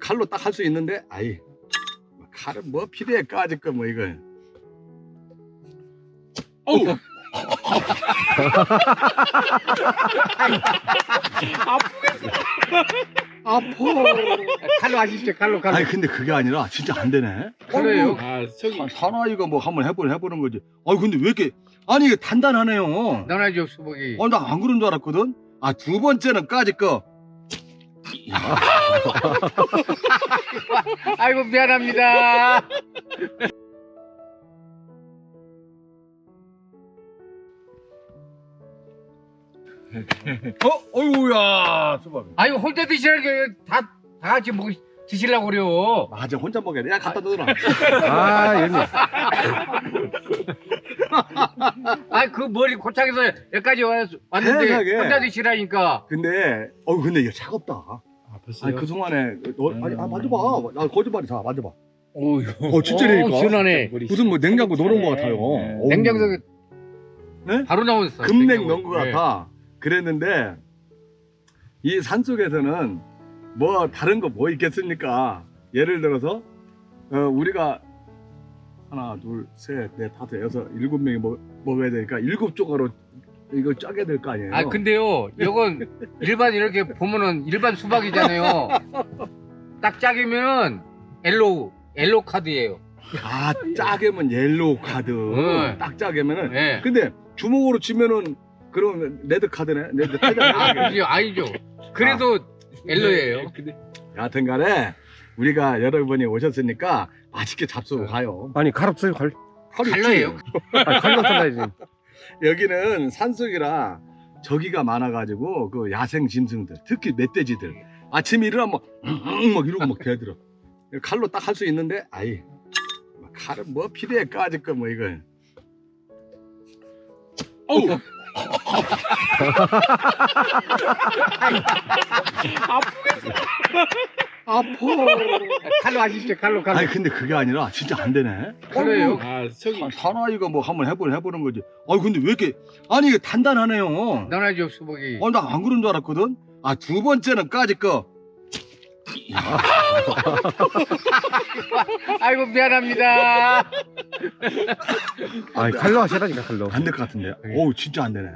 칼로 딱 할 수 있는데 아이 칼은 뭐 필요해 까짓 거뭐 이거. 어우! 아파 칼로 하십시오. 칼로 칼로. 아니 근데 그게 아니라 진짜 안 되네. 그래요? 아 저기. 아, 사나이가 뭐 한번 해보는 해보는 거지. 아니 근데 왜 이렇게 아니 이게 단단하네요. 나나죠 수복이. 어, 나안 그런 줄 알았거든. 아 두 번째는 까짓 거 아이고 미안합니다. 어? 어이구야 수박 아이고 혼자 드시라게 다다 같이 먹 드시려고 그래요. 맞아 혼자 먹어야 돼. 야 갖다 놓으라. 아, 얘는 아이 그 멀리 고창에서 여기까지 와- 왔는데 세상에. 혼자 드시라니까. 근데 어 근데 이거 차갑다. 아? 아니 그 동안에 너 아니 아 만져봐. 나 거짓말이 자 만져봐. 오유 어 진짜라니까. 오, 시원하네. 무슨 뭐 냉장고 넣어놓은 것 같아요. 네. 어우. 냉장고에 네? 바로 나왔어. 금냉. 넣은 것 네. 같아. 그랬는데 이 산속에서는 뭐 다른 거 뭐 있겠습니까? 예를 들어서 어, 우리가 하나 둘 셋 넷 다섯 여섯 일곱 명이 뭐 먹어야 되니까 일곱 조각으로 이거 짜게 될 거 아니에요? 아 근데요 이건 일반 이렇게 보면은 일반 수박이잖아요. 딱 짜기면은 엘로 엘로 카드예요. 아 짜게면 옐로우 카드. 네. 딱 짜게면은. 예. 근데 주먹으로 치면은 그럼 레드 카드네? 레드 아, 카드 그죠 아니죠. 그래도 엘로예요. 근데 여하튼간에 우리가 여러분이 오셨으니까 맛있게 잡수고 가요. 아니 칼 없어요 칼. 칼 있지? 칼로예요? 아, 칼로 잘라야지. 여기는 산속이라 저기가 많아가지고 그 야생 짐승들 특히 멧돼지들. 아침에 일어나면 막, 막 이러고 막 대들어 칼로 딱 할 수 있는데 아이 칼은 뭐 필요해 까짓 거뭐 이거. 어우! 아 파 칼로 하십시오 칼로 칼로 아니 근데 그게 아니라 진짜 안 되네 그래요? 아 저기 아, 사나이가 뭐 한번 해보는 해보는 거지 아니 근데 왜 이렇게 아니 이게 단단하네요 나나죠 수복이 어, 나안 그런 줄 알았거든 아 두 번째는 까짓 거 아이고 미안합니다 아니 칼로 하시라니까 칼로. 안 될 것 같은데. 네. 어우 진짜 안 되네.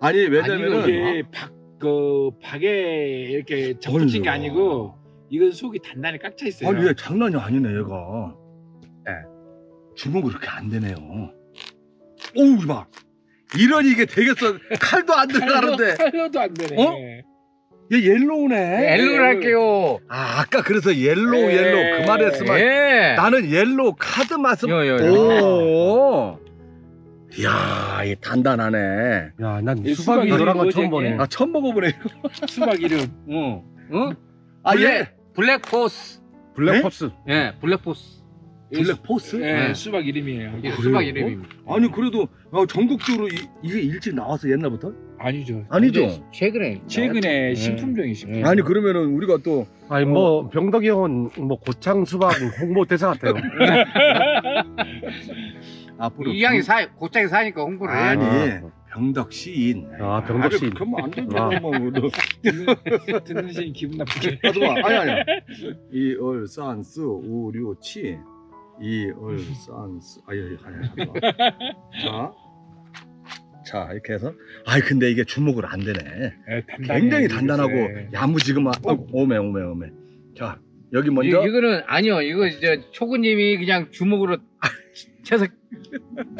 아니 왜냐면은 이게 박 그 박에 이렇게 접붙인 게 어이구. 아니고 이건 속이 단단히 깍차 있어요. 아니 얘 장난이 아니네 얘가. 예. 주먹 그렇게 안 되네요. 오우 이봐. 이러니 이게 되겠어. 칼도 안 들어가는데. 칼로도 안 되네. 어? 얘 옐로우네. 엘로를 할게요 아 아까 그래서 옐로우 예. 옐로우 그 말했으면 예 나는 옐로우 카드 맛은. 요, 요, 요. 오. 이야 이 단단하네. 야, 난 이 수박이 수박이 노란 건 뭐지, 처음 이게? 보네. 아 처음 먹어보네. 수박 이름. 응. 응? 아 얘. 블랙포스 블랙포스. 예 블랙포스 블랙 포스? 예, 네. 수박 이름이에요. 이게 그래요? 수박 이름입니다 아니 그래도 어, 전국적으로 이, 이게 일찍 나와서 옛날부터? 아니죠. 아니죠. 최근에 최근에 신품종이십니다. 네. 아니 그러면은 우리가 또 아니 뭐 병덕이 형은 뭐 고창 수박 홍보 대사 같아요. 앞으로 이 양이 사 고창에 사니까 홍보를 해 아니 아. 병덕 시인. 아, 병덕 시인. 그러면 안. 아. 뭐, 너. 듣는, 듣는 신 기분 나쁘게. 아, 좋아. 아니 아니. 이얼산스 우류치 이얼산스 아니 아니 아니. 자. 자 이렇게 해서 아이 근데 이게 주먹으로 안 되네. 굉장히 단단하고 있어요. 야무지그만 어, 오메 오메 오메. 자 여기 이, 먼저 이 거는 아니요 이거 이제 초구님이 그냥 주먹으로 쳐서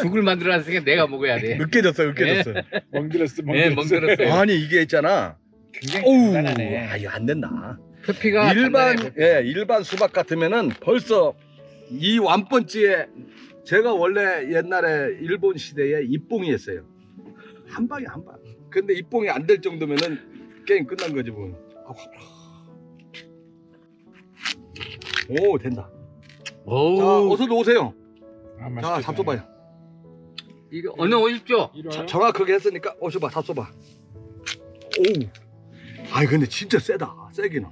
죽을 만들어놨으니까 내가 먹어야 돼 으깨졌어 으깨졌어. 멍들었어, 예, 멍들었어. 멍들었어요. 아니 이게 있잖아. 굉장히 어우, 단단하네. 아, 이거 안 된다. 표피가 일반 단단해. 예 일반 수박 같으면은 벌써 이 완번지에 제가 원래 옛날에 일본 시대에 입봉이었어요. 한 방에 한 방. 근데 입봉이 안 될 정도면은 게임 끝난 거지 뭐. 아우, 오 된다. 자 오우 어서도 오세요. 아, 자. 잡숴봐요. 이거 어느 오십시오? 자, 정확하게 했으니까 오셔봐 잡숴봐. 오. 아이 근데 진짜 세다. 세기는.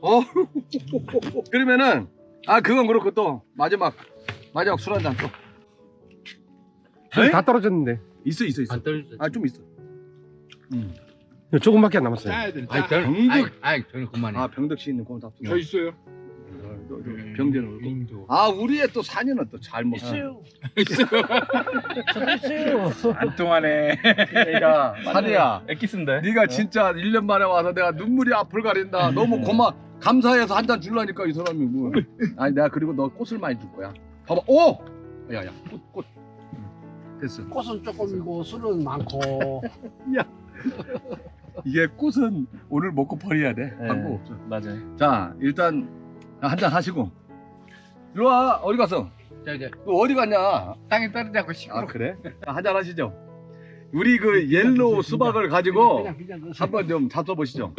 어. 그러면은 아 그건 그렇고 또 마지막 마지막 술 한잔 또. 다 떨어졌는데. 있어 있어 있어. 안 떨어져 아 좀 있어. 음. 조금밖에 안 남았어요. 짜야 돼. 아니 짜. 저는 아니 저는 그만해. 아 병덕 씨 있는 거 다. 저 있어요. 올고. 임도. 아 우리의 또 사녀는 또잘 먹어. 있어요. 안 통하네. 야 사녀야. 엑기스인데. 네가 진짜 1년 만에 와서 내가 눈물이 앞을 가린다. 너무 고마 감사해서 한 잔 줄라니까 이 사람이 뭐. 아니 내가 그리고 너 꽃을 많이 줄 거야. 봐봐. 오! 야야 꽃 꽃. 됐어. 꽃은 조금이고 술은 많고 이게 꽃은 오늘 먹고 버려야 돼. 네. 방법 없어. 맞아요. 자 일단 한 잔 하시고. 일로 와 어디 갔어? 저 이제 너 어디 갔냐? 땅에 떨어져고 시끄러. 아 그래? 한잔 하시죠. 우리 그 옐로우 수박을 가지고 그냥 그냥 드세요. 한번 좀 잡숴보시죠.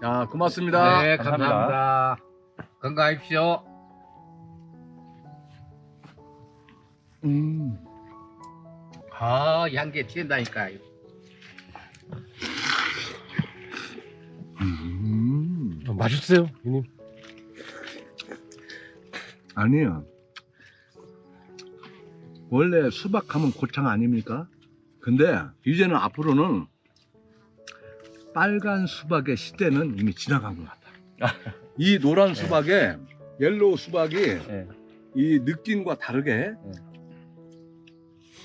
자 고맙습니다. 네 감사합니다. 감사합니다. 건강하십시오. 음. 아 향기에 튀는다니까. 음. 어, 맛있어요, 형님. 아니요. 원래 수박하면 고창 아닙니까? 근데 이제는 앞으로는 빨간 수박의 시대는 이미 지나간 것 같아. 이 노란 수박에 옐로우 수박이 네. 이 느낌과 다르게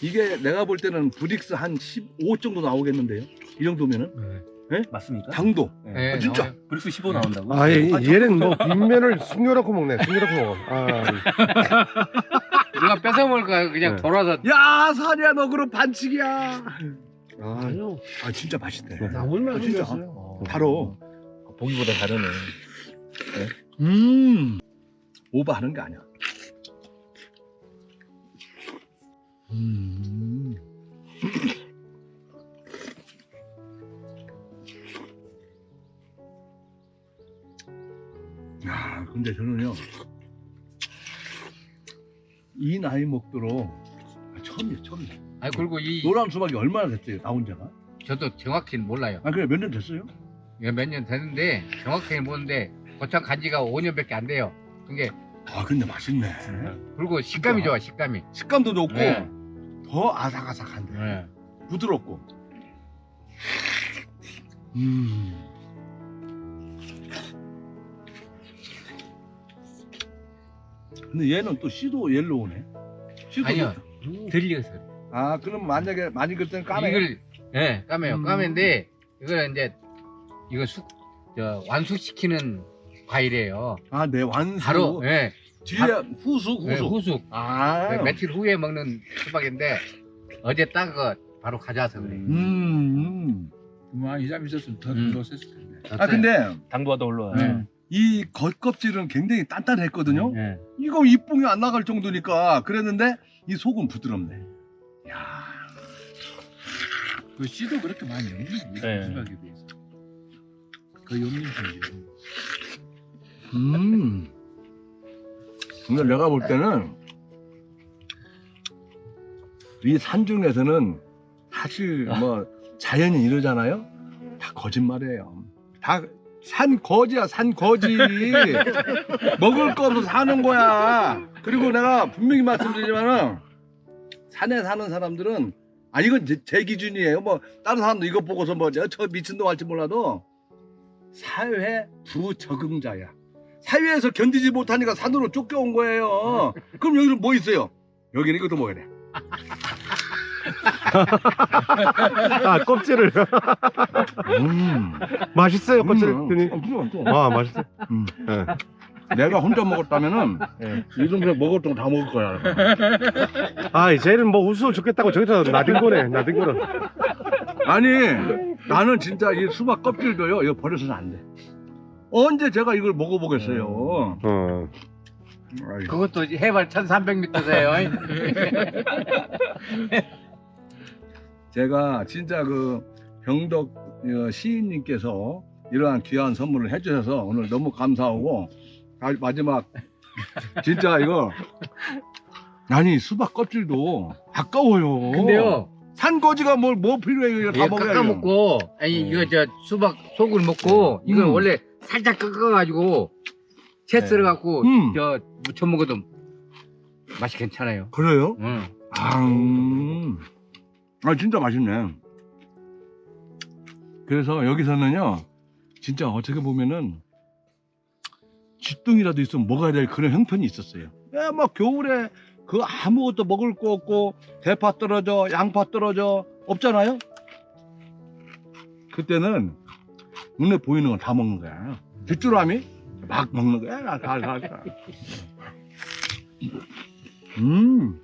이게 내가 볼 때는 브릭스 한 15 정도 나오겠는데요. 이 정도면은 맞습니까? 당도. 네, 아, 진짜? 나와요. 브릭스 15 나온다고? 아, 얘, 얘는 뭐 빈면을 숨겨놓고 먹네. 숨겨놓고 먹어. 아, 우리가 뺏어 먹을 거야. 그냥 네. 돌아서 야 사리야 너 그럼 반칙이야. 아, 아니요 아 진짜 맛있네. 나물만 아, 진짜? 흘렸어요 어, 바로 보기보다 다르네. 음 오버하는 게 아니야. 근데 저는요 이 나이 먹도록 아, 처음이에요 처음이에요. 아니 그리고 이 노란 수박이 얼마나 됐어요 나온 지가? 저도 정확히는 몰라요. 아 그래 몇 년 됐어요? 몇년 됐는데 정확히는 모르는데 고창 간지가 5년밖에 안 돼요. 그게 아 근데 맛있네. 그리고 식감이. 좋아 식감이. 식감도 좋고 네. 더 아삭아삭한데 네. 부드럽고. 음. 근데 얘는 또 씨도 옐로우네. 씨도 아니요. 좀- 들려서. 아 그럼 만약에 많이 그럴 때는 까매. 이걸 예 까매요. 음. 까매인데 이걸 이제 이거 숙 저, 완숙시키는 과일이에요. 아내 완수. 바로 예, 뒤에 바로- 후숙 예, 후숙. 후숙. 아. 네, 며칠 후에 먹는 수박인데 어제 따거 바로 가져와서 그래. 음. 그만 이잠 있었으면 더 음. 늘었을 텐데. 아 근데 당도가 더 올라와요. 네. 이 겉껍질은 굉장히 단단했거든요. 예. 이거 입봉이 안 나갈 정도니까 그랬는데 이 속은 부드럽네. 야. 그 씨도 그렇게 많이 없네. 네. 수박에 비해서. 거의 없는 편이에요. 음. 근데 내가 볼 때는 이 산중에서는 사실 뭐 자연이 이러잖아요. 다 거짓말이에요. 다 산 거지야 산 거지. 먹을 거 없어서 사는 거야. 그리고 내가 분명히 말씀드리지만은 산에 사는 사람들은 아 이건 제, 제 기준이에요. 뭐 다른 사람도 이거 보고서 뭐저 미친놈 할지 몰라도 사회 부적응자야. 사회에서 견디지 못하니까 산으로 쫓겨온 거예요. 그럼 여기는 뭐 있어요? 여기는 이것도 먹어야 돼. 아 껍질을. 음. 맛있어요, 껍질. 음. 어, 그래. 아, 맛있어. 음. 예. 내가 혼자 먹었다면은 네. 이 동네 먹었던 거 다 먹을 거야. 아, 쟤는 뭐 웃어 죽겠다고 저기서 나든 거네, 나든 거는. 아니 나는 진짜 이 수박 껍질도요 이거 버려서는 안 돼. 언제 제가 이걸 먹어보겠어요. 어. 아이고. 그것도 해발 1300m세요. 제가 진짜 그 병덕 어, 시인님께서 이러한 귀한 선물을 해주셔서 오늘 너무 감사하고 아, 마지막 진짜 이거 아니 수박 껍질도 아까워요. 근데요. 산거지가 뭘 뭐 필요해요? 이거 다 먹어야 깎아 먹고 아니 음. 이거 저 수박 속을 먹고 이걸 음. 원래 살짝 깎아가지고 채 네. 썰어갖고 음. 저 무쳐 먹어도 맛이 괜찮아요. 그래요? 응. 아, 음. 아 진짜 맛있네. 그래서 여기서는요, 진짜 어떻게 보면은 쥐뚱이라도 있으면 먹어야 될 그런 형편이 있었어요. 야, 뭐 겨울에 그 아무것도 먹을 거 없고 대파 떨어져, 양파 떨어져 없잖아요. 그때는 눈에 보이는 건 다 먹는 거야. 뒷주라미 막 먹는 거야. 다, 다, 다. 음.